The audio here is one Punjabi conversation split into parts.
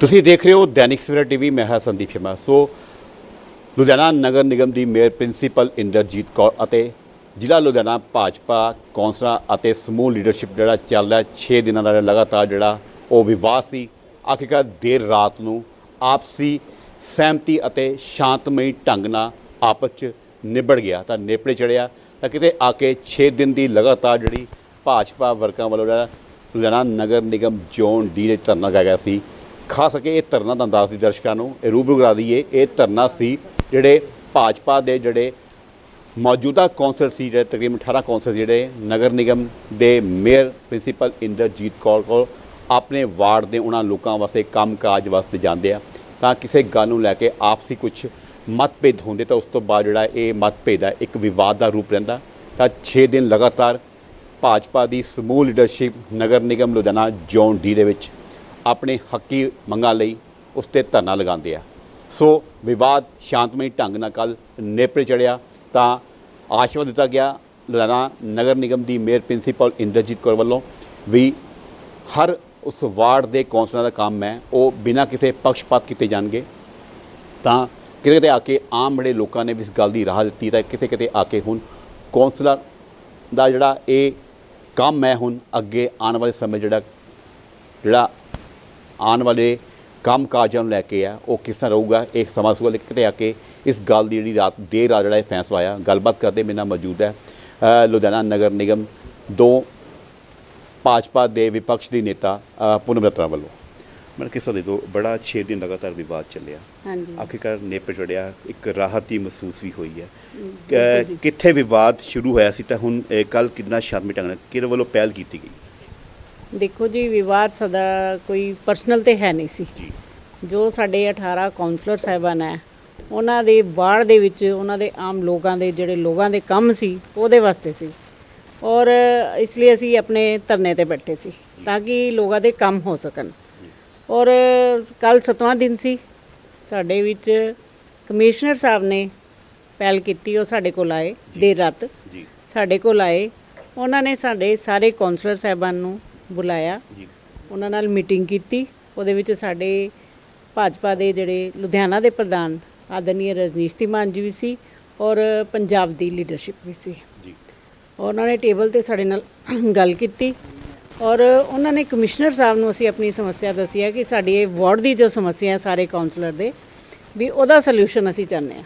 ਤੁਸੀਂ ਦੇਖ ਰਹੇ ਹੋ ਦੈਨਿਕ ਸਵੇਰਾ ਟੀਵੀ, ਮੈਂ ਹਾਂ ਸੰਦੀਪ ਸ਼ਰਮਾ। ਸੋ, ਲੁਧਿਆਣਾ ਨਗਰ ਨਿਗਮ ਦੀ ਮੇਅਰ ਪ੍ਰਿੰਸੀਪਲ ਇੰਦਰਜੀਤ ਕੌਰ ਅਤੇ ਜ਼ਿਲ੍ਹਾ ਲੁਧਿਆਣਾ ਭਾਜਪਾ ਕੌਂਸਲਰ ਅਤੇ ਸਮੂਹ ਲੀਡਰਸ਼ਿਪ ਜਿਹੜਾ ਚੱਲ ਰਿਹਾ 6 ਦਿਨਾਂ ਦਾ ਲਗਾਤਾਰ ਜਿਹੜਾ ਉਹ ਵਿਵਾਦ ਸੀ। ਆਖਿਰਕਾਰ ਦੇਰ ਰਾਤ ਨੂੰ ਆਪਸੀ ਸਹਿਮਤੀ ਅਤੇ ਸ਼ਾਂਤਮਈ ਢੰਗ ਨਾਲ ਆਪਸ 'ਚ ਨਿਬੜ ਗਿਆ, ਤਾਂ ਨੇਪੜੇ ਚੜਿਆ ਤਾਂ ਕਿਤੇ ਆ ਕੇ 6 ਦਿਨ ਦੀ ਲਗਾਤਾਰ ਜਿਹੜੀ ਭਾਜਪਾ ਵਰਕਰਾਂ ਵੱਲੋਂ ਜਿਹੜਾ ਲੁਧਿਆਣਾ ਨਗਰ ਨਿਗਮ ਜ਼ੋਨ ਡੀ ਦੇ ਧਰਨਾ ਲਗਾਇਆ ਗਿਆ ਸੀ ਖਾਸ ਕਰਕੇ ਇਹ ਧਰਨਾ ਦਾ ਅੰਦਾਜ਼ ਦੀ ਦਰਸ਼ਕਾਂ ਨੂੰ, ਇਹ ਰੂਬਰੂ ਕਰਾ ਦਈਏ। ਇਹ ਧਰਨਾ ਸੀ ਜਿਹੜੇ ਭਾਜਪਾ ਦੇ ਜਿਹੜੇ ਮੌਜੂਦਾ ਕੌਂਸਲ ਸੀ, ਜਿਹੜੇ ਤਕਰੀਬਨ 18 ਕੌਂਸਲ ਜਿਹੜੇ ਨਗਰ ਨਿਗਮ ਦੇ ਮੇਅਰ ਪ੍ਰਿੰਸੀਪਲ ਇੰਦਰਜੀਤ ਕੌਰ ਕੋਲ ਆਪਣੇ ਵਾਰਡ ਦੇ ਉਹਨਾਂ ਲੋਕਾਂ ਵਾਸਤੇ, ਕੰਮਕਾਜ ਵਾਸਤੇ ਜਾਂਦੇ ਆ। ਤਾਂ ਕਿਸੇ ਗੱਲ ਨੂੰ ਲੈ ਕੇ ਆਪਸੀ ਕੁਝ ਮਤਭੇਦ ਹੁੰਦੇ ਤਾਂ ਉਸ ਤੋਂ ਬਾਅਦ ਜਿਹੜਾ ਇਹ ਮਤਭੇਦ ਹੈ ਇੱਕ ਵਿਵਾਦ ਦਾ ਰੂਪ ਲੈਂਦਾ ਤਾਂ 6 ਦਿਨ ਲਗਾਤਾਰ ਭਾਜਪਾ ਦੀ ਸਮੂਹ leadership Nagar Nigam Ludhiana, zone D ਦੇ ਵਿੱਚ ਆਪਣੇ ਹੱਕੀ ਮੰਗਾਂ ਲਈ ਉਸ ਤੇ ਧਰਨਾ ਲਗਾਉਂਦੇ ਆ। ਸੋ ਵਿਵਾਦ ਸ਼ਾਂਤਮਈ ਢੰਗ ਨਾਲ ਕੱਲ ਨੇਪਰੇ ਚੜਿਆ ਤਾਂ ਆਸ਼ਵਾਦ ਦਿੱਤਾ ਗਿਆ, ਲੁਧਿਆਣਾ ਨਗਰ ਨਿਗਮ ਦੀ ਮੇਅਰ ਪ੍ਰਿੰਸੀਪਲ ਇੰਦਰਜੀਤ ਕੌਰ ਵੱਲੋਂ ਵੀ ਹਰ ਉਸ ਵਾਰਡ ਦੇ ਕੌਂਸਲਰਾਂ ਦਾ ਕੰਮ ਹੈ, ਉਹ ਬਿਨਾਂ ਕਿਸੇ ਪੱਖਪਾਤ ਕੀਤੇ ਜਾਣਗੇ। ਤਾਂ ਕਿਤੇ ਕਿਤੇ ਆ ਕੇ ਆਮ ਬੜੇ ਲੋਕਾਂ ਨੇ ਵੀ ਇਸ ਗੱਲ ਦੀ ਰਾਹ ਦਿੱਤੀ ਤਾਂ ਕਿਤੇ ਕਿਤੇ ਆ ਕੇ ਹੁਣ ਕੌਂਸਲਰ ਦਾ ਜਿਹੜਾ ਇਹ ਕੰਮ ਹੈ ਹੁਣ ਅੱਗੇ ਆਉਣ ਵਾਲੇ ਸਮੇਂ ਜਿਹੜਾ ਜਿਹੜਾ ਆਉਣ ਵਾਲੇ ਕੰਮ ਕਾਜਾਂ ਨੂੰ ਲੈ ਕੇ ਆ ਉਹ ਕਿਸ ਤਰ੍ਹਾਂ ਰਹੂਗਾ ਇਹ ਸਮਾਂ ਸੂਗਾ ਲੇਕਿਨ ਕਿਤੇ ਆ ਕੇ ਇਸ ਗੱਲ ਦੀ ਜਿਹੜੀ ਰਾਤ ਦੇਰ ਰਾਤ ਜਿਹੜਾ ਇਹ ਫੈਸਲਾ ਆਇਆ ਗੱਲਬਾਤ ਕਰਦੇ ਮੇਰੇ ਨਾਲ ਮੌਜੂਦ ਹੈ ਲੁਧਿਆਣਾ ਨਗਰ ਨਿਗਮ ਦੋ ਭਾਜਪਾ ਦੇ ਵਿਪਕਸ਼ ਦੀ ਨੇਤਾ ਪੂਨਮ ਰਤਨਾ ਵੱਲੋਂ। ਮੈਂ ਕਿਸਾ ਦੇ ਦੋ ਬੜਾ 6 ਦਿਨ ਲਗਾਤਾਰ ਵਿਵਾਦ ਚੱਲਿਆ। ਹਾਂਜੀ। ਆਖਿਰਕਾਰ ਨੇਪਰ ਚੜਿਆ ਇੱਕ ਰਾਹਤ ਦੀ ਮਹਿਸੂਸ ਵੀ ਹੋਈ ਹੈ। ਕਿ- ਕਿੱਥੇ ਵਿਵਾਦ ਸ਼ੁਰੂ ਹੋਇਆ ਸੀ ਤਾਂ ਹੁਣ ਕੱਲ ਕਿੰਨਾ ਸ਼ਾਂਤਮਈ ਢੰਗ ਨਾਲ ਕਿਹਦੇ ਵੱਲੋਂ ਪਹਿਲ ਕੀਤੀ ਗਈ? ਦੇਖੋ ਜੀ ਵਿਵਾਦ ਸਦਾ ਕੋਈ ਪਰਸਨਲ ਤੇ ਹੈ ਨਹੀਂ ਸੀ। ਜੀ। ਸਾਡੇ 18 ਕਾਉਂਸਲਰ ਸਾਹਿਬਾਨ ਹੈ ਉਹਨਾਂ ਦੇ ਵਾਰਡ ਦੇ ਵਿੱਚ ਉਹਨਾਂ ਦੇ ਆਮ ਲੋਕਾਂ ਦੇ ਜਿਹੜੇ ਲੋਕਾਂ ਦੇ ਕੰਮ ਸੀ ਉਹਦੇ ਵਾਸਤੇ ਸੀ। ਔਰ ਇਸ ਲਈ ਅਸੀਂ ਆਪਣੇ ਧਰਨੇ ਤੇ ਬੈਠੇ ਸੀ ਤਾਂ ਕਿ ਲੋਕਾਂ ਦੇ ਕੰਮ ਹੋ ਸਕਣ। ਔਰ ਕੱਲ ਸਤਵਾਂ ਦਿਨ ਸੀ ਸਾਡੇ ਵਿੱਚ ਕਮਿਸ਼ਨਰ ਸਾਹਿਬ ਨੇ ਪਹਿਲ ਕੀਤੀ ਉਹ ਸਾਡੇ ਕੋਲ ਆਏ ਦੇਰ ਰਾਤ। ਜੀ। ਸਾਡੇ ਕੋਲ ਆਏ ਉਹਨਾਂ ਨੇ ਸਾਡੇ ਸਾਰੇ ਕਾਉਂਸਲਰ ਸਾਹਿਬਾਨ ਨੂੰ ਬੁਲਾਇਆ। ਜੀ। ਉਹਨਾਂ ਨਾਲ ਮੀਟਿੰਗ ਕੀਤੀ। ਉਹਦੇ ਵਿੱਚ ਸਾਡੇ ਭਾਜਪਾ ਦੇ ਜਿਹੜੇ ਲੁਧਿਆਣਾ ਦੇ ਪ੍ਰਧਾਨ ਆਦਰਨੀय ਰਜਨੀਸ਼ ਧੀਮਾਨ ਜੀ ਵੀ ਸੀ ਔਰ ਪੰਜਾਬ ਦੀ ਲੀਡਰਸ਼ਿਪ ਵੀ ਸੀ। ਜੀ। ਉਹਨਾਂ ਨੇ ਟੇਬਲ ਤੇ ਸਾਡੇ ਨਾਲ ਗੱਲ ਕੀਤੀ ਔਰ ਉਹਨਾਂ ਨੇ ਕਮਿਸ਼ਨਰ ਸਾਹਿਬ ਨੂੰ ਅਸੀਂ ਆਪਣੀ ਸਮੱਸਿਆ ਦੱਸੀ ਹੈ ਕਿ ਸਾਡੀ ਇਹ ਵਾਰਡ ਦੀ ਜੋ ਸਮੱਸਿਆ ਹੈ ਸਾਰੇ ਕਾਉਂਸਲਰ ਦੇ ਵੀ ਉਹਦਾ ਸੋਲੂਸ਼ਨ ਅਸੀਂ ਚਾਹੁੰਦੇ ਹਾਂ।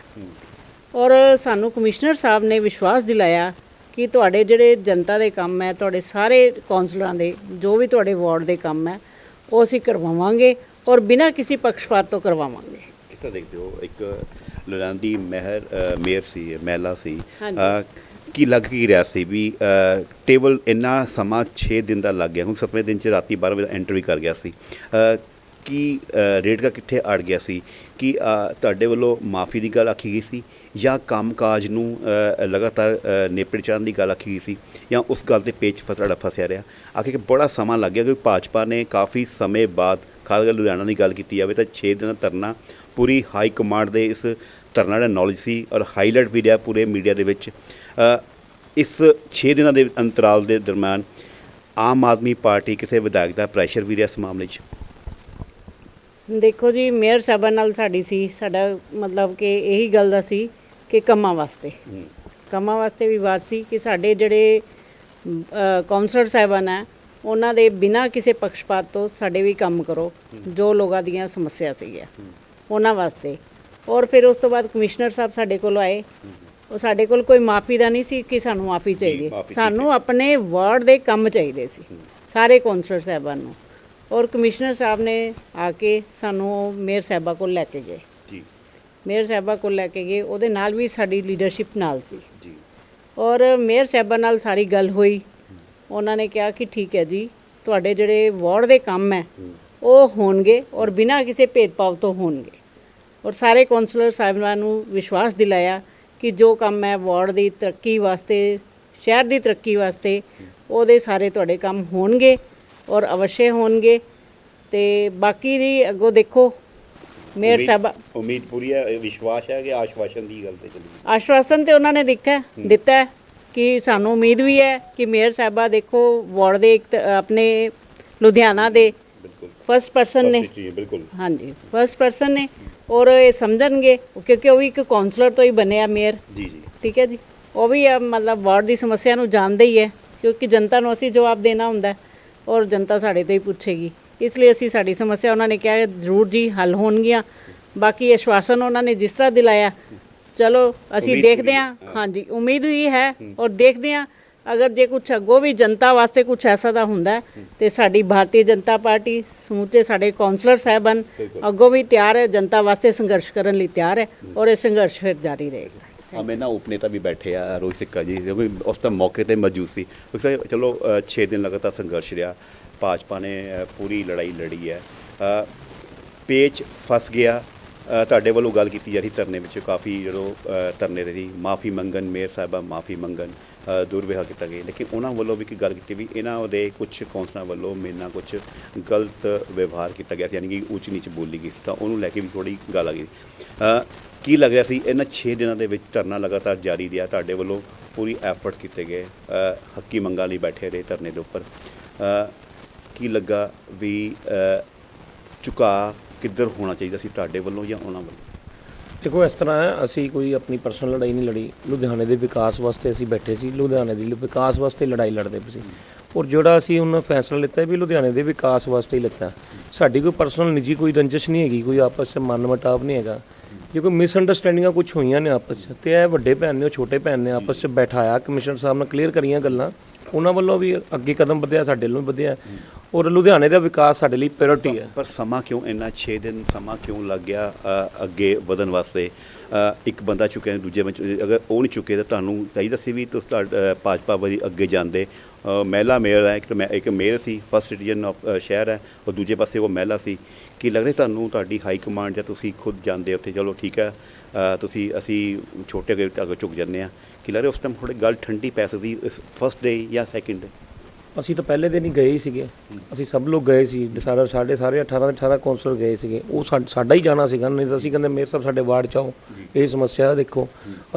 ਔਰ ਸਾਨੂੰ ਕਮਿਸ਼ਨਰ ਸਾਹਿਬ ਨੇ ਵਿਸ਼ਵਾਸ ਦਿਲਾਇਆ ਕਿ ਤੁਹਾਡੇ ਜਿਹੜੇ ਜਨਤਾ ਦੇ ਕੰਮ ਹੈ ਤੁਹਾਡੇ ਸਾਰੇ ਕਾਉਂਸਲਰਾਂ ਦੇ ਜੋ ਵੀ ਤੁਹਾਡੇ ਵਾਰਡ ਦੇ ਕੰਮ ਹੈ ਉਹ ਅਸੀਂ ਕਰਵਾਵਾਂਗੇ ਔਰ ਬਿਨਾਂ ਕਿਸੇ ਪੱਖਪਾਤ ਤੋਂ ਕਰਵਾਵਾਂਗੇ। ਕਿਸ ਤਰ੍ਹਾਂ ਦੇਖਦੇ ਹੋ ਇੱਕ ਲੁਧਿਆਣਾ ਦੀ ਮਹਿਰ ਮੇਅਰ ਸੀ ਮਹਿਲਾ ਸੀ ਕੀ ਲੱਗ ਕੀ ਰਿਹਾ ਸੀ ਵੀ ਟੇਬਲ ਇੰਨਾ ਸਮਾਂ 6 ਦਿਨ ਦਾ ਲੱਗ ਗਿਆ ਹੁਣ 7ਵੇਂ ਦਿਨ ਚ ਰਾਤੀ 12 ਵਜੇ ਐਂਟਰ ਵੀ ਕਰ ਗਿਆ ਸੀ। ਕੀ ਰੇਟ ਦਾ ਕਿੱਥੇ ਅੜ ਗਿਆ ਸੀ? ਕਿ ਤੁਹਾਡੇ ਵੱਲੋਂ ਮਾਫੀ ਦੀ ਗੱਲ ਆਖੀ ਗਈ ਸੀ ਜਾਂ ਕੰਮਕਾਜ ਨੂੰ ਲਗਾਤਾਰ ਨੇਪੜ ਨੇਪਰੇ ਚੜ੍ਹਨ ਦੀ ਗੱਲ ਆਖੀ ਗਈ ਸੀ ਜਾਂ ਉਸ ਗੱਲ ਤੇ ਪੇਚ ਫਸੜਾ ਫਸਿਆ ਰਿਹਾ? ਆਖਿਰ ਕਿ ਬੜਾ ਸਮਾਂ ਲੱਗ ਗਿਆ ਕਿਉਂਕਿ ਭਾਜਪਾ ਨੇ ਕਾਫੀ ਸਮੇਂ ਬਾਅਦ ਖਾਸ ਕਰਕੇ ਲੁਧਿਆਣਾ ਦੀ ਗੱਲ ਕੀਤੀ ਜਾਵੇ ਤਾਂ 6 ਦਿਨਾਂ ਧਰਨਾ ਪੂਰੀ ਹਾਈ ਕਮਾਂਡ ਦੇ ਇਸ ਧਰਨਾ ਦਾ ਨੌਲੇਜ ਸੀ ਔਰ ਹਾਈਲਾਈਟ ਵੀ ਰਿਹਾ ਪੂਰੇ ਮੀਡੀਆ ਦੇ ਵਿੱਚ। ਇਸ 6 ਦਿਨਾਂ ਦੇ ਅੰਤਰਾਲ ਦੇ ਦਰਮਿਆਨ ਆਮ ਆਦਮੀ ਪਾਰਟੀ ਕਿਸੇ ਵਿਧਾਇਕ ਦਾ ਪ੍ਰੈਸ਼ਰ ਵੀ ਰਿਹਾ ਇਸ ਮਾਮਲੇ 'ਚ। ਦੇਖੋ ਜੀ ਮੇਅਰ ਸਾਹਿਬਾਂ ਨਾਲ ਸਾਡੀ ਸੀ ਸਾਡਾ ਮਤਲਬ ਕਿ ਇਹੀ ਗੱਲ ਦਾ ਸੀ ਕਿ ਕੰਮਾਂ ਵਾਸਤੇ। ਕੰਮਾਂ ਵਾਸਤੇ ਵਿਵਾਦ ਸੀ ਕਿ ਸਾਡੇ ਜਿਹੜੇ ਕਾਉਂਸਲਰ ਸਾਹਿਬਾਨ ਹੈ ਉਹਨਾਂ ਦੇ ਬਿਨਾਂ ਕਿਸੇ ਪੱਖਪਾਤ ਤੋਂ ਸਾਡੇ ਵੀ ਕੰਮ ਕਰੋ ਜੋ ਲੋਕਾਂ ਦੀਆਂ ਸਮੱਸਿਆ ਸੀ ਹੈ। ਉਹਨਾਂ ਵਾਸਤੇ। ਔਰ ਫਿਰ ਉਸ ਤੋਂ ਬਾਅਦ ਕਮਿਸ਼ਨਰ ਸਾਹਿਬ ਸਾਡੇ ਕੋਲ ਆਏ। ਉਹ ਸਾਡੇ ਕੋਲ ਕੋਈ ਮਾਫੀ ਦਾ ਨਹੀਂ ਸੀ ਕਿ ਸਾਨੂੰ ਮਾਫੀ ਚਾਹੀਦੀ। ਸਾਨੂੰ ਆਪਣੇ ਵਾਰਡ ਦੇ ਕੰਮ ਚਾਹੀਦੇ ਸੀ ਸਾਰੇ ਕਾਉਂਸਲਰ ਸਾਹਿਬਾਨ ਨੂੰ। ਔਰ ਕਮਿਸ਼ਨਰ ਸਾਹਿਬ ਨੇ ਆ ਕੇ ਸਾਨੂੰ ਮੇਅਰ ਸਾਹਿਬਾ ਕੋਲ ਲੈ ਕੇ ਗਏ। ਜੀ। ਮੇਅਰ ਸਾਹਿਬਾ ਕੋਲ ਲੈ ਕੇ ਗਏ ਉਹਦੇ ਨਾਲ ਵੀ ਸਾਡੀ ਲੀਡਰਸ਼ਿਪ ਨਾਲ ਸੀ। ਜੀ। ਔਰ ਮੇਅਰ ਸਾਹਿਬਾ ਨਾਲ ਸਾਰੀ ਗੱਲ ਹੋਈ। ਉਹਨਾਂ ਨੇ ਕਿਹਾ ਕਿ ਠੀਕ ਹੈ ਜੀ ਤੁਹਾਡੇ ਜਿਹੜੇ ਵਾਰਡ ਦੇ ਕੰਮ ਹੈ ਉਹ ਹੋਣਗੇ ਔਰ ਬਿਨਾਂ ਕਿਸੇ ਭੇਦਭਾਵ ਤੋਂ ਹੋਣਗੇ। ਔਰ ਸਾਰੇ ਕਾਉਂਸਲਰ ਸਾਹਿਬਾਨ ਨੂੰ ਵਿਸ਼ਵਾਸ ਦਿਲਾਇਆ ਕਿ ਜੋ ਕੰਮ ਹੈ ਵਾਰਡ ਦੀ ਤਰੱਕੀ ਵਾਸਤੇ ਸ਼ਹਿਰ ਦੀ ਤਰੱਕੀ ਵਾਸਤੇ ਉਹਦੇ ਸਾਰੇ ਤੁਹਾਡੇ ਕੰਮ ਹੋਣਗੇ। ਔਰ ਅਵਸ਼ਯ ਹੋਣਗੇ। ਤੇ ਬਾਕੀ ਦੀ ਅੱਗੋਂ ਦੇਖੋ ਮੇਅਰ ਸਾਹਿਬਾ ਉਮੀਦ ਪੂਰੀ ਹੈ ਵਿਸ਼ਵਾਸ ਹੈ ਕਿ ਆਸ਼ਵਾਸਨ ਦੀ ਗੱਲ ਤੇ ਚੱਲੀ ਆਸ਼ਵਾਸਨ ਤੇ ਉਹਨਾਂ ਨੇ ਦਿੱਤਾ ਦਿੱਤਾ ਹੈ ਕਿ ਸਾਨੂੰ ਉਮੀਦ ਵੀ ਹੈ ਕਿ ਮੇਅਰ ਸਾਹਿਬਾ ਦੇਖੋ ਵਾਰਡ ਦੇ ਇੱਕ ਤ- ਆਪਣੇ ਲੁਧਿਆਣਾ ਦੇ ਬਿਲਕੁਲ। ਫਸਟ ਪਰਸਨ ਨੇ। ਬਿਲਕੁਲ। ਹਾਂਜੀ ਫਸਟ ਪਰਸਨ ਨੇ ਔਰ ਇਹ ਸਮਝਣਗੇ ਕਿਉਂਕਿ ਉਹ ਵੀ ਇੱਕ ਕਾਉਂਸਲਰ ਤੋਂ ਹੀ ਬਣਿਆ ਮੇਅਰ। ਜੀ ਜੀ। ਠੀਕ ਹੈ ਜੀ। ਉਹ ਵੀ ਮਤਲਬ ਵਾਰਡ ਦੀ ਸਮੱਸਿਆ ਨੂੰ ਜਾਣਦੇ ਹੀ ਹੈ ਕਿਉਂਕਿ ਜਨਤਾ ਨੂੰ ਅਸੀਂ ਜਵਾਬ ਦੇਣਾ ਹੁੰਦਾ ਹੈ। ਔਰ ਜਨਤਾ ਸਾਡੇ ਤੋਂ ਹੀ ਪੁੱਛੇਗੀ। ਇਸ ਲਈ ਅਸੀਂ ਸਾਡੀ ਸਮੱਸਿਆ ਉਹਨਾਂ ਨੇ ਕਿਹਾ ਜ਼ਰੂਰ ਜੀ ਹੱਲ ਹੋਣਗੀਆਂ। ਬਾਕੀ ਆਸ਼ਵਾਸਨ ਉਹਨਾਂ ਨੇ ਜਿਸ ਤਰ੍ਹਾਂ ਦਿਲਾਇਆ ਚਲੋ ਅਸੀਂ ਦੇਖਦੇ ਹਾਂ। ਹਾਂਜੀ ਉਮੀਦ ਵੀ ਹੈ ਔਰ ਦੇਖਦੇ ਹਾਂ। ਅਗਰ ਜੇ ਕੁਝ ਅੱਗੋਂ ਵੀ ਜਨਤਾ ਵਾਸਤੇ ਕੁਝ ਐਸਾ ਦਾ ਹੁੰਦਾ ਹੈ, ਤੇ ਸਾਡੀ ਭਾਰਤੀ ਜਨਤਾ ਪਾਰਟੀ ਸਮੁੱਚੇ ਸਾਡੇ ਕਾਉਂਸਲਰ ਸਾਹਿਬਾਨ ਅੱਗੋਂ ਵੀ ਤਿਆਰ ਹੈ ਜਨਤਾ ਵਾਸਤੇ ਸੰਘਰਸ਼ ਕਰਨ ਲਈ ਤਿਆਰ ਹੈ ਔਰ ਇਹ ਸੰਘਰਸ਼ ਫਿਰ ਜਾਰੀ ਰਹੇਗਾ। ਹਮੇ ਨਾ ਉਪਨੇਤਾ ਵੀ ਬੈਠੇ ਆ ਰੋਹਿਤ ਸਿੱਕਾ ਜੀ ਕਿਉਂਕਿ ਉਸ ਟਾਈਮ ਮੌਕੇ ਤੇ ਮੌਜੂਦ ਸੀ। ਉਹ ਕਹਿੰਦੇ ਚਲੋ 6 ਦਿਨ ਲਗਾਤਾਰ ਸੰਘਰਸ਼ ਰਿਹਾ। ਭਾਜਪਾ ਨੇ ਪੂਰੀ ਲੜਾਈ ਲੜੀ ਹੈ। ਪੇਚ ਫਸ ਗਿਆ। ਤੁਹਾਡੇ ਵੱਲੋਂ ਗੱਲ ਕੀਤੀ ਜਾ ਰਹੀ ਧਰਨੇ ਵਿੱਚ। ਕਾਫੀ ਜਦੋਂ ਧਰਨੇ ਦੇ ਸੀ ਮਾਫੀ ਮੰਗਣ ਮੇਅਰ ਸਾਹਿਬਾ ਮਾਫੀ ਮੰਗਣ ਦੁਰਵਿਹਾ ਕੀਤਾ ਗਿਆ। ਲੇਕਿਨ ਉਹਨਾਂ ਵੱਲੋਂ ਵੀ ਇੱਕ ਗੱਲ ਕੀਤੀ ਵੀ ਇਹਨਾਂ ਦੇ ਕੁਝ ਕੌਂਸਲਰਾਂ ਵੱਲੋਂ ਮੇਰੇ ਨਾਲ ਕੁਝ ਗਲਤ ਵਿਵਹਾਰ ਕੀਤਾ ਗਿਆ ਸੀ ਯਾਨੀ ਕਿ ਉੱਚ ਨੀਚ ਬੋਲੀ ਗਈ ਸੀ। ਤਾਂ ਉਹਨੂੰ ਲੈ ਕੇ ਵੀ ਥੋੜੀ ਗੱਲ ਆ ਗਈ। ਅ, ਕੀ ਲੱਗ ਰਿਹਾ ਸੀ? ਇਹਨਾਂ 6 ਦਿਨਾਂ ਦੇ ਵਿੱਚ ਧਰਨਾ ਲਗਾਤਾਰ ਜਾਰੀ ਰਿਹਾ। ਤੁਹਾਡੇ ਵੱਲੋਂ ਪੂਰੀ ਐਫਰਟ ਕੀਤੇ ਗਏ। ਅ, ਹੱਕੀ ਮੰਗਾਂ ਲਈ ਬੈਠੇ ਰਹੇ ਧਰਨੇ ਦੇ ਉੱਪਰ। ਅ, ਕੀ ਲੱਗਾ ਵੀ ਅ, ਕਿੱਧਰ ਹੋਣਾ ਚਾਹੀਦਾ ਸੀ ਤੁਹਾਡੇ ਵੱਲੋਂ ਜਾਂ ਉਹਨਾਂ ਵੱਲੋਂ? ਦੇਖੋ ਇਸ ਤਰ੍ਹਾਂ ਹੈ ਅਸੀਂ ਕੋਈ ਆਪਣੀ ਪਰਸਨਲ ਲੜਾਈ ਨਹੀਂ ਲੜੀ। ਲੁਧਿਆਣੇ ਦੇ ਵਿਕਾਸ ਵਾਸਤੇ ਅਸੀਂ ਬੈਠੇ ਸੀ। ਲੁਧਿਆਣੇ ਦੀ ਵਿਕਾਸ ਵਾਸਤੇ ਲੜਾਈ ਲੜਦੇ ਪਏ ਸੀ। ਔਰ ਜਿਹੜਾ ਅਸੀਂ ਉਹਨਾਂ ਫੈਸਲਾ ਲਿੱਤਾ ਵੀ ਲੁਧਿਆਣੇ ਦੇ ਵਿਕਾਸ ਵਾਸਤੇ ਹੀ ਲਿੱਤਾ। ਸਾਡੀ ਕੋਈ ਪਰਸਨਲ ਨਿੱਜੀ ਕੋਈ ਰੰਜਿਸ਼ ਨਹੀਂ ਹੈਗੀ ਕੋਈ ਆਪਸ ਵਿੱਚ ਮਨਮਟਾਵ ਨਹੀਂ ਹੈਗਾ। ਜੇ ਕੋਈ ਮਿਸਅੰਡਰਸਟੈਂਡਿੰਗਾਂ ਕੁਝ ਹੋਈਆਂ ਨੇ ਆਪਸ 'ਚ ਤੇ ਇਹ ਵੱਡੇ ਭੈਣ ਨੇ ਉਹ ਛੋਟੇ ਭੈਣ ਨੇ ਆਪਸ 'ਚ ਬੈਠਾਇਆ। ਕਮਿਸ਼ਨਰ ਸਾਹਿਬ ਨਾਲ ਕਲੀਅਰ ਕਰੀਆਂ ਗੱਲਾਂ। ਉਹਨਾਂ ਵੱਲੋਂ ਵੀ ਅੱਗੇ ਕਦਮ ਵਧਿਆ ਸਾਡੇ ਵੱਲੋਂ ਵੀ ਵਧਿਆ। ਔਰ ਲੁਧਿਆਣੇ ਦਾ ਵਿਕਾਸ ਸਾਡੇ ਲਈ ਪ੍ਰਾਇੋਰਟੀ ਹੈ। ਪਰ ਸਮਾਂ ਕਿਉਂ ਇੰਨਾ 6 ਦਿਨ ਸਮਾਂ ਕਿਉਂ ਲੱਗ ਗਿਆ ਅ, ਅੱਗੇ ਵਧਣ ਵਾਸਤੇ? ਅ, ਇੱਕ ਬੰਦਾ ਚੁੱਕਿਆ ਦੂਜੇ ਬੰਦੇ ਅਗਰ ਉਹ ਨਹੀਂ ਚੁੱਕੇ ਤਾਂ ਤੁਹਾਨੂੰ ਚਾਹੀਦਾ ਸੀ ਵੀ ਤੁਸੀਂ ਤੁਹਾਡਾ, ਅ, ਭਾਜਪਾ ਵਾਰੀ ਅੱਗੇ ਜਾਂਦੇ। ਮਹਿਲਾ ਮੇਅਰ ਹੈ, ਇੱਕ ਤਾਂ ਮੈਂ ਇੱਕ ਮੇਅਰ ਸੀ ਫਸਟ ਸਿਟੀਜ਼ਨ ਆਫ ਸ਼ਹਿਰ ਹੈ, ਔਰ ਦੂਜੇ ਪਾਸੇ ਉਹ ਮਹਿਲਾ ਸੀ। ਕੀ ਲੱਗ ਰਿਹਾ ਸਾਨੂੰ ਤੁਹਾਡੀ ਹਾਈ ਕਮਾਂਡ ਜਾਂ ਤੁਸੀਂ ਖੁਦ ਜਾਂਦੇ ਉੱਥੇ? ਚਲੋ ਠੀਕ ਹੈ ਤੁਸੀਂ ਅਸੀਂ ਛੋਟੇ ਅੱਗੇ ਅੱਗੇ ਝੁਕ ਜਾਂਦੇ ਆ ਕੀ ਲੱਗ ਰਿਹਾ ਉਸ ਟਾਈਮ ਥੋੜੀ ਗੱਲ ਠੰਡੀ ਪੈ ਸਕਦੀ ਫਸਟ ਡੇ ਜਾਂ ਸੈਕਿੰਡ ਡੇ ਅਸੀਂ ਤਾਂ ਪਹਿਲੇ ਦਿਨ ਹੀ ਗਏ ਹੀ ਸੀਗੇ। ਅਸੀਂ ਸਭ ਲੋਕ ਗਏ ਸੀ। ਸਾਰਾ ਸਾਡੇ ਸਾਰੇ 18 ਦੇ 18 ਕੌਂਸਲਰ ਗਏ ਸੀਗੇ। ਉਹ ਸਾ- ਸਾਡਾ ਹੀ ਜਾਣਾ ਸੀਗਾ। ਨਹੀਂ ਤਾਂ ਅਸੀਂ ਕਹਿੰਦੇ ਮੇਰ ਸਾਹਿਬ ਸਾਡੇ ਵਾਰਡ ਚ ਆਓ। ਇਹ ਸਮੱਸਿਆ ਹੈ, ਦੇਖੋ।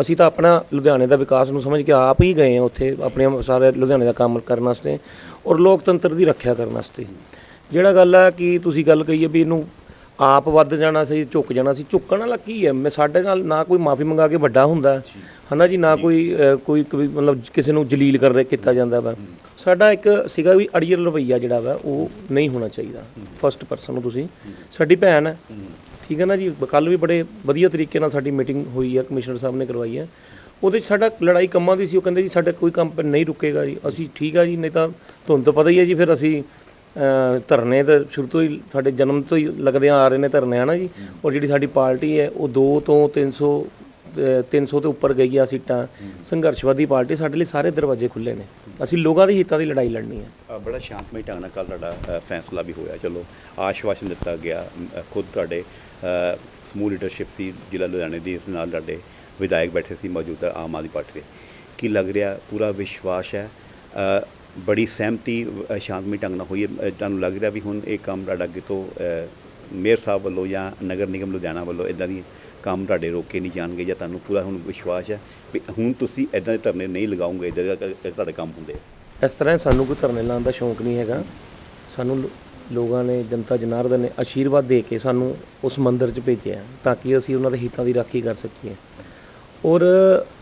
ਅਸੀਂ ਤਾਂ ਆਪਣਾ ਲੁਧਿਆਣੇ ਦਾ ਵਿਕਾਸ ਨੂੰ ਸਮਝ ਕੇ ਆਪ ਹੀ ਗਏ ਹਾਂ ਉੱਥੇ ਆਪਣੇ ਸਾਰੇ ਲੁਧਿਆਣੇ ਦਾ ਕੰਮ ਕਰਨ ਵਾਸਤੇ ਔਰ ਲੋਕਤੰਤਰ ਦੀ ਰੱਖਿਆ ਕਰਨ ਵਾਸਤੇ। ਜਿਹੜਾ ਗੱਲ ਹੈ ਕਿ ਤੁਸੀਂ ਗੱਲ ਕਹੀ ਹੈ ਵੀ ਇਹਨੂੰ ਆਪ ਵੱਧ ਜਾਣਾ ਸੀ ਝੁਕ ਜਾਣਾ ਸੀ। ਝੁਕਣ ਵਾਲਾ ਕੀ ਹੈ? ਮੈਂ ਸਾਡੇ ਨਾਲ ਨਾ ਕੋਈ ਮਾਫੀ ਮੰਗਾ ਕੇ ਵੱਡਾ ਹੁੰਦਾ ਹਨਾ ਜੀ? ਨਾ ਕੋਈ ਕੋਈ ਮਤਲਬ ਕਿਸੇ ਨੂੰ ਜਲੀਲ ਕਰ ਕੀਤਾ ਜਾਂਦਾ ਵਾ। ਸਾਡਾ ਇੱਕ ਸੀਗਾ ਵੀ ਅੜੀਅਲ ਰਵਈਆ ਜਿਹੜਾ ਵਾ ਉਹ ਨਹੀਂ ਹੋਣਾ ਚਾਹੀਦਾ। ਫਸਟ ਪਰਸਨ ਨੂੰ ਤੁਸੀਂ। ਸਾਡੀ ਭੈਣ ਹੈ। ਠੀਕ ਹੈ ਨਾ ਜੀ? ਕੱਲ ਵੀ ਬੜੇ ਵਧੀਆ ਤਰੀਕੇ ਨਾਲ ਸਾਡੀ ਮੀਟਿੰਗ ਹੋਈ ਹੈ ਕਮਿਸ਼ਨਰ ਸਾਹਿਬ ਨੇ ਕਰਵਾਈ ਹੈ। ਉਹਦੇ 'ਚ ਸਾਡਾ ਲੜਾਈ ਕੰਮਾਂ ਦੀ ਸੀ। ਉਹ ਕਹਿੰਦੇ ਜੀ ਸਾਡਾ ਕੋਈ ਕੰਮ ਨਹੀਂ ਰੁਕੇਗਾ ਜੀ। ਅਸੀਂ ਠੀਕ ਆ ਜੀ ਨਹੀਂ ਤਾਂ ਤੁਹਾਨੂੰ ਤਾਂ ਪਤਾ ਹੀ ਹੈ ਜੀ ਫਿਰ ਅਸੀਂ ਧਰਨੇ ਤਾਂ ਸ਼ੁਰੂ ਤੋਂ ਹੀ ਸਾਡੇ ਜਨਮ ਤੋਂ ਹੀ ਲੱਗਦੇ ਆ ਰਹੇ ਨੇ ਧਰਨੇ ਹਨਾ ਜੀ? ਔਰ ਜਿਹੜੀ ਸਾਡੀ ਪਾਰਟੀ ਹੈ ਉਹ 2 ਤੋਂ 300 ਅ, 300 ਤੋਂ ਉੱਪਰ ਗਈ ਆ ਸੀਟਾਂ। ਸੰਘਰਸ਼ਵਾਦੀ ਪਾਰਟੀ ਸਾਡੇ ਲਈ ਸਾਰੇ ਦਰਵਾਜ਼ੇ ਖੁੱਲੇ ਨੇ। ਅਸੀਂ ਲੋਕਾਂ ਦੇ ਹਿੱਤਾਂ ਦੀ ਲੜਾਈ ਲੜਨੀ ਹੈ। ਬੜਾ ਸ਼ਾਂਤਮਈ ਢੰਗ ਨਾਲ ਕੱਲ ਤੁਹਾਡਾ ਫੈਸਲਾ ਵੀ ਹੋਇਆ। ਚਲੋ ਆਸ਼ਵਾਸਨ ਦਿੱਤਾ ਗਿਆ ਖੁਦ ਤੁਹਾਡੇ ਸਮੂਹ ਲੀਡਰਸ਼ਿਪ ਸੀ ਜ਼ਿਲ੍ਹਾ ਲੁਧਿਆਣੇ ਦੀ ਇਸ ਨਾਲ ਤੁਹਾਡੇ ਵਿਧਾਇਕ ਬੈਠੇ ਸੀ ਮੌਜੂਦਾ ਆਮ ਆਦਮੀ ਪਾਰਟੀ ਦੇ। ਕੀ ਲੱਗ ਰਿਹਾ? ਪੂਰਾ ਵਿਸ਼ਵਾਸ ਹੈ। ਬੜੀ ਸਹਿਮਤੀ ਸ਼ਾਂਤਮਈ ਢੰਗ ਨਾਲ ਹੋਈ ਹੈ। ਤੁਹਾਨੂੰ ਲੱਗ ਰਿਹਾ ਵੀ ਹੁਣ ਇਹ ਕੰਮ ਤੁਹਾਡਾ ਅੱਗੇ ਤੋਂ ਮੇਅਰ ਸਾਹਿਬ ਵੱਲੋਂ ਜਾਂ ਨਗਰ ਨਿਗਮ ਲੁਧਿਆਣਾ ਵੱਲੋਂ ਇਦਾਂ ਦੀ ਕੰਮ ਤੁਹਾਡੇ ਰੋਕੇ ਨਹੀਂ ਜਾਣਗੇ ਜਾਂ ਤੁਹਾਨੂੰ ਪੂਰਾ ਹੁਣ ਵਿਸ਼ਵਾਸ ਹੈ ਵੀ ਹੁਣ ਤੁਸੀਂ ਇਦਾਂ ਦੇ ਧਰਨੇ ਨਹੀਂ ਲਗਾਓਗੇ ਇਦਾਂ ਤੁਹਾਡੇ ਕੰਮ ਹੁੰਦੇ ਇਸ ਤਰ੍ਹਾਂ ਸਾਨੂੰ ਕੋਈ ਧਰਨੇ ਲਾਉਣ ਦਾ ਸ਼ੌਂਕ ਨਹੀਂ ਹੈਗਾ। ਸਾਨੂੰ ਲੋਕਾਂ ਨੇ, ਜਨਤਾ ਜਨਾਰਦਨ ਨੇ ਆਸ਼ੀਰਵਾਦ ਦੇ ਕੇ ਸਾਨੂੰ ਉਸ ਮੰਦਿਰ 'ਚ ਭੇਜਿਆ ਤਾਂ ਕਿ ਅਸੀਂ ਉਹਨਾਂ ਦੇ ਹਿੱਤਾਂ ਦੀ ਰਾਖੀ ਕਰ ਸਕੀਏ। ਔਰ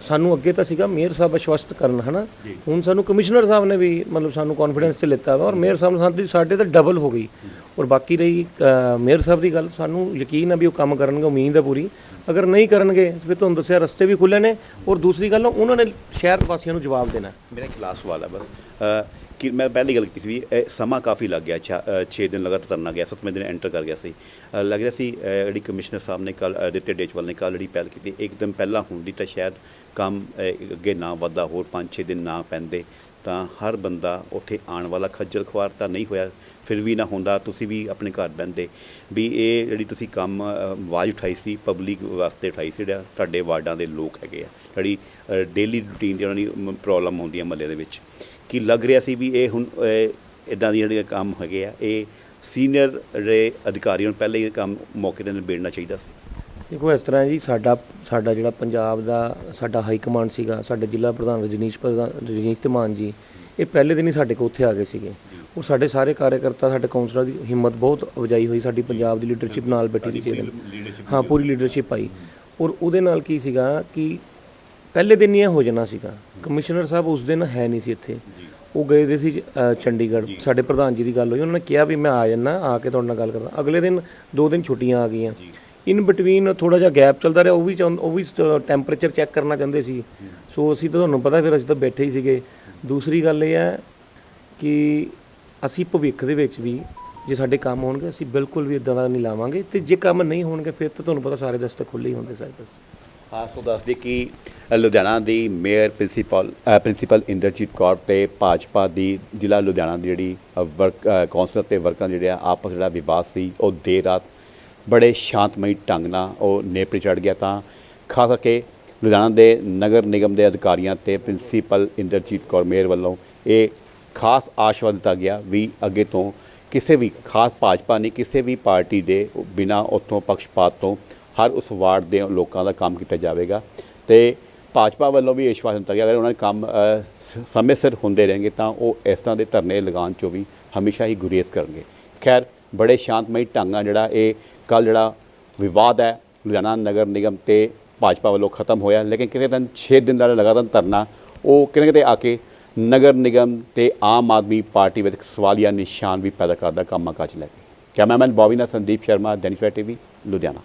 ਸਾਨੂੰ ਅੱਗੇ ਤਾਂ ਸੀਗਾ ਮੇਅਰ ਸਾਹਿਬ ਅਸ਼ਵਸਤ ਕਰਨ ਹਨਾ? ਹੁਣ ਸਾਨੂੰ ਕਮਿਸ਼ਨਰ ਸਾਹਿਬ ਨੇ ਵੀ ਮਤਲਬ ਸਾਨੂੰ ਕੌਨਫੀਡੈਂਸ 'ਚ ਲਿੱਤਾ ਵਾ ਔਰ ਮੇਅਰ ਸਾਹਿਬ ਨਾਲ ਸਾਡੀ ਸਾਡੇ ਤਾਂ ਡਬਲ ਹੋ ਗਈ। ਔਰ ਬਾਕੀ ਰਹੀ ਮੇਅਰ ਸਾਹਿਬ ਦੀ ਗੱਲ ਸਾਨੂੰ ਯਕੀਨ ਹੈ ਵੀ ਉਹ ਕੰਮ ਕਰਨਗੇ ਉਮੀਦ ਹੈ ਪੂਰੀ। ਅਗਰ ਨਹੀਂ ਕਰਨਗੇ ਫਿਰ ਤੁਹਾਨੂੰ ਦੱਸਿਆ ਰਸਤੇ ਵੀ ਖੁੱਲੇ ਨੇ। ਔਰ ਦੂਸਰੀ ਗੱਲ ਉਹਨਾਂ ਨੇ ਸ਼ਹਿਰ ਵਾਸੀਆਂ ਨੂੰ ਜਵਾਬ ਦੇਣਾ। ਮੇਰਾ ਇੱਕ ਲਾਸਟ ਸਵਾਲ ਹੈ ਬਸ। ਕਿ ਮੈਂ ਪਹਿਲੀ ਗੱਲ ਕੀਤੀ ਸੀ ਵੀ ਇਹ ਸਮਾਂ ਕਾਫੀ ਲੱਗ ਗਿਆ 6 ਦਿਨ ਲਗਾਤਾਰ ਧਰਨਾ ਗਿਆ 7ਵੇਂ ਦਿਨ ਐਂਟਰ ਕਰ ਗਿਆ ਸੀ। ਲੱਗ ਰਿਹਾ ਸੀ ਜਿਹੜੀ ਕਮਿਸ਼ਨਰ ਸਾਹਿਬ ਨੇ ਕੱਲ ਦਿੱਤੇ ਡੇਚਵਾਲ ਨੇ ਕੱਲ ਜਿਹੜੀ ਪਹਿਲ ਕੀਤੀ, ਇੱਕਦਮ ਪਹਿਲਾਂ ਹੁੰਦੀ ਤਾਂ ਸ਼ਾਇਦ ਕੰਮ ਅੱਗੇ ਨਾ ਵੱਧਦਾ, ਹੋਰ 5-6 ਦਿਨ ਨਾ ਪੈਂਦੇ, ਤਾਂ ਹਰ ਬੰਦਾ ਉੱਥੇ ਆਉਣ ਵਾਲਾ ਖੱਜਲ ਖੁਆਰ ਤਾਂ ਨਹੀਂ ਹੋਇਆ, ਫਿਰ ਵੀ ਨਾ ਹੁੰਦਾ, ਤੁਸੀਂ ਵੀ ਆਪਣੇ ਘਰ ਬਹਿੰਦੇ। ਵੀ ਇਹ ਜਿਹੜੀ ਤੁਸੀਂ ਕੰਮ ਆਵਾਜ਼ ਉਠਾਈ ਸੀ ਪਬਲਿਕ ਵਾਸਤੇ ਉਠਾਈ ਸੀ, ਜਿਹੜਾ ਤੁਹਾਡੇ ਵਾਰਡਾਂ ਦੇ ਲੋਕ ਹੈਗੇ ਆ, ਜਿਹੜੀ ਡੇਲੀ ਰੂਟੀਨ ਦੀ ਉਹਨਾਂ ਦੀ ਪ੍ਰੋਬਲਮ ਹੁੰਦੀ ਹੈ ਮਹੱਲੇ ਦੇ ਵਿੱਚ। ਕੀ ਲੱਗ ਰਿਹਾ ਸੀ ਵੀ ਇਹ ਹੁਣ ਇਦਾਂ ਦੀ ਜਿਹੜੇ ਕੰਮ ਹੈਗੇ ਆ ਇਹ ਸੀਨੀਅਰ ਜਿਹੜੇ ਅਧਿਕਾਰੀਆਂ ਨੂੰ ਪਹਿਲੇ ਹੀ ਕੰਮ ਮੌਕੇ ਤੇ ਨਿਬੇੜਨਾ ਚਾਹੀਦਾ ਸੀ। ਦੇਖੋ ਇਸ ਤਰ੍ਹਾਂ ਜੀ ਸਾਡਾ ਸਾਡਾ ਜਿਹੜਾ ਪੰਜਾਬ ਦਾ ਸਾਡਾ ਹਾਈ ਕਮਾਂਡ ਸੀਗਾ ਸਾਡੇ ਜ਼ਿਲ੍ਹਾ ਪ੍ਰਧਾਨ ਰਜਨੀਸ਼ ਪ੍ਰਧਾਨ ਰਜਨੀਸ਼ ਧਮਾਨ ਜੀ ਇਹ ਪਹਿਲੇ ਦਿਨ ਹੀ ਸਾਡੇ ਕੋਲ ਉੱਥੇ ਆ ਗਏ ਸੀਗੇ। ਔਰ ਸਾਡੇ ਸਾਰੇ ਕਾਰਜਕਰਤਾ ਸਾਡੇ ਕਾਉਂਸਲਰ ਦੀ ਹਿੰਮਤ ਬਹੁਤ ਅਫਜਾਈ ਹੋਈ ਸਾਡੀ ਪੰਜਾਬ ਦੀ ਲੀਡਰਸ਼ਿਪ ਨਾਲ ਬੈਠੀ ਜਿਹੜੇ ਹਾਂ ਪੂਰੀ ਲੀਡਰਸ਼ਿਪ ਆਈ। ਔਰ ਉਹਦੇ ਨਾਲ ਕੀ ਸੀਗਾ ਕਿ ਪਹਿਲੇ ਦਿਨ ਹੀ ਇਹ ਹੋ ਜਾਣਾ ਸੀਗਾ। ਕਮਿਸ਼ਨਰ ਸਾਹਿਬ ਉਸ ਦਿਨ ਹੈ ਨਹੀਂ ਸੀ ਇੱਥੇ। ਉਹ ਗਏ ਦੇ ਸੀ ਅ, ਚੰਡੀਗੜ੍ਹ। ਸਾਡੇ ਪ੍ਰਧਾਨ ਜੀ ਦੀ ਗੱਲ ਹੋਈ। ਉਹਨਾਂ ਨੇ ਕਿਹਾ ਵੀ ਮੈਂ ਆ ਜਾਣਾ ਆ ਕੇ ਤੁਹਾਡੇ ਨਾਲ ਗੱਲ ਕਰਦਾ ਅਗਲੇ ਦਿਨ ਦੋ ਦਿਨ ਛੁੱਟੀਆਂ ਆ ਗਈਆਂ। ਇਨ ਬਿਟਵੀਨ ਥੋੜਾ ਜਿਹਾ ਗੈਪ ਚੱਲਦਾ ਰਿਹਾ। ਉਹ ਵੀ ਚਾਹੁੰ- ਉਹ ਵੀ ਟੈਂਪਰੇਚਰ ਚੈੱਕ ਕਰਨਾ ਚਾਹੁੰਦੇ ਸੀ। ਸੋ ਅਸੀਂ ਤਾਂ ਤੁਹਾਨੂੰ ਪਤਾ ਫਿਰ ਅਸੀਂ ਤਾਂ ਬੈਠੇ ਹੀ ਸੀਗੇ। ਦੂਸਰੀ ਗੱਲ ਇਹ ਹੈ ਕਿ ਅਸੀਂ ਭਵਿੱਖ ਦੇ ਵਿੱਚ ਵੀ ਜੇ ਸਾਡੇ ਕੰਮ ਹੋਣਗੇ ਅਸੀਂ ਬਿਲਕੁਲ ਵੀ ਇਦਾਂ ਦਾ ਨਹੀਂ ਲਾਵਾਂਗੇ। ਤੇ ਜੇ ਕੰਮ ਨਹੀਂ ਹੋਣਗੇ ਫਿਰ ਤਾਂ ਤੁਹਾਨੂੰ ਪਤਾ ਸਾਰੇ ਦਸਤਕ ਖੁੱਲੇ ਹੀ ਹੁੰਦੇ ਸਾਰੇ ਦਸਤਕ ਹਾਂ ਸੋ ਦੱਸਦੇ ਕਿ ਲੁਧਿਆਣਾ ਦੀ mayor principal principal Inderjit Kaur ਤੇ ਭਾਜਪਾ ਦੀ ਜ਼ਿਲ੍ਹਾ ਲੁਧਿਆਣਾ ਦੀ ਜਿਹੜੀ ਵਰਕ ਅ, ਕੌਂਸਲਰ ਤੇ ਵਰਕਰਾਂ ਜਿਹੜੇ ਆ ਆਪਸ ਜਿਹੜਾ ਵਿਵਾਦ ਸੀ ਉਹ ਦੇਰ ਰਾਤ ਬੜੇ ਸ਼ਾਂਤਮਈ ਢੰਗ ਨਾਲ ਉਹ ਨੇਪਰੇ ਚੜ ਗਿਆ ਤਾਂ ਖਾਸ ਕਰਕੇ ਲੁਧਿਆਣਾ ਦੇ ਨਗਰ ਨਿਗਮ ਦੇ ਅਧਿਕਾਰੀਆਂ ਤੇ ਪ੍ਰਿੰਸੀਪਲ ਇੰਦਰਜੀਤ ਕੌਰ ਮੇਅਰ ਵੱਲੋਂ ਇਹ ਖਾਸ ਆਸ਼ਵਾਦ ਦਿੱਤਾ ਗਿਆ ਵੀ ਅੱਗੇ ਤੋਂ ਕਿਸੇ ਵੀ ਖਾਸ ਭਾਜਪਾ ਨਹੀਂ ਕਿਸੇ ਵੀ ਪਾਰਟੀ ਦੇ ਬਿਨਾ ਉੱਥੋਂ ਪਕਸ਼ਪਾਤ ਤੋਂ ਹਰ ਉਸ ਵਾਰਡ ਦੇ ਲੋਕਾਂ ਦਾ ਕੰਮ ਕੀਤਾ ਜਾਵੇਗਾ ਤੇ ਭਾਜਪਾ ਵੱਲੋਂ ਵੀ ਵਿਸ਼ਵਾਸ ਦਿੱਤਾ ਗਿਆ ਅਗਰ ਉਹਨਾਂ ਦੇ ਕੰਮ ਸਮੇਂ ਸਿਰ ਹੁੰਦੇ ਰਹਿਣਗੇ ਤਾਂ ਉਹ ਇਸ ਤਰ੍ਹਾਂ ਦੇ ਧਰਨੇ ਲਗਾਉਣ ਚੋਂ ਵੀ ਹਮੇਸ਼ਾ ਹੀ ਗੁਰੇਜ਼ ਕਰਨਗੇ। ਖੈਰ, ਬੜੇ ਸ਼ਾਂਤਮਈ ਢੰਗ ਨਾਲ ਜਿਹੜਾ ਇਹ ਕੱਲ ਜਿਹੜਾ ਵਿਵਾਦ ਹੈ, ਲੁਧਿਆਣਾ ਨਗਰ ਨਿਗਮ ਤੇ ਭਾਜਪਾ ਵੱਲੋਂ ਖਤਮ ਹੋਇਆ, ਲੇਕਿਨ ਕਿਤੇ ਦਿਨ 6 ਦਿਨ ਦਾ ਲਗਾਤਾਰ ਧਰਨਾ, ਉਹ ਕਿਤੇ ਕਿਤੇ ਆ ਕੇ ਨਗਰ ਨਿਗਮ ਤੇ ਆਮ ਆਦਮੀ ਪਾਰਟੀ ਵਿੱਚ ਇੱਕ ਸਵਾਲੀਆ ਨਿਸ਼ਾਨ ਵੀ ਪੈਦਾ ਕਰਦਾ, ਕੰਮਾਂ ਕਾਜ ਲੈ ਕੇ। ਕੈਮਰਾਮੈਨ ਬੌਬੀ ਨਾਲ ਸੰਦੀਪ ਸ਼ਰਮਾ, ਦੈਨਿਕ ਸਵੇਰਾ ਟੀਵੀ, ਲੁਧਿਆਣਾ।